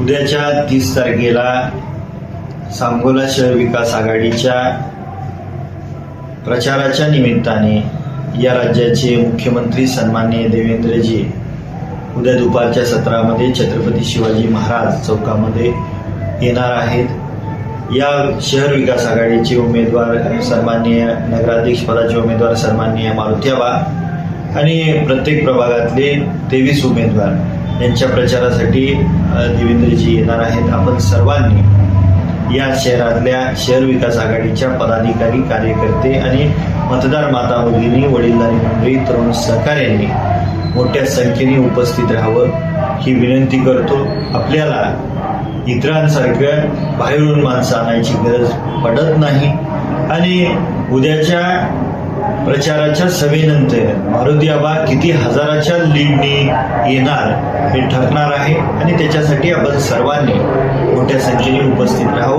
उद्याच्या तीस तारखेला सांगोला शहर विकास आघाडीच्या प्रचाराच्या निमित्ताने या राज्याचे मुख्यमंत्री सन्माननीय देवेंद्रजी उद्या दुपारच्या सत्रामध्ये छत्रपती शिवाजी महाराज चौकामध्ये येणार आहेत. या शहर विकास आघाडीचे उमेदवार सन्माननीय नगराध्यक्ष पदाचे उमेदवार सन्माननीय मारुत्याबा आणि प्रत्येक प्रभागातले तेवीस उमेदवार. यांच्या प्रचारासाठी देवेंद्रजी येणार आहेत. आपण सर्वांनी या शहरातल्या शहर विकास आघाडीच्या पदाधिकारी कार्यकर्ते आणि मतदार माता भगिनी वडीलधारी मंडळी तरुण सहकार्यांनी मोठ्या संख्येने उपस्थित राहावं ही विनंती करतो. आपल्याला इतरांसारखं बाहेरून माणसं आणायची गरज पडत नाही. आणि उद्याच्या प्रचाराच्या सभेनंतर मारुती आबा किती हजाराच्या लीडनी येणार हे ठरणार आहे आणि त्याच्यासाठी आपण सर्वांनी मोठ्या संख्येने उपस्थित राहावं.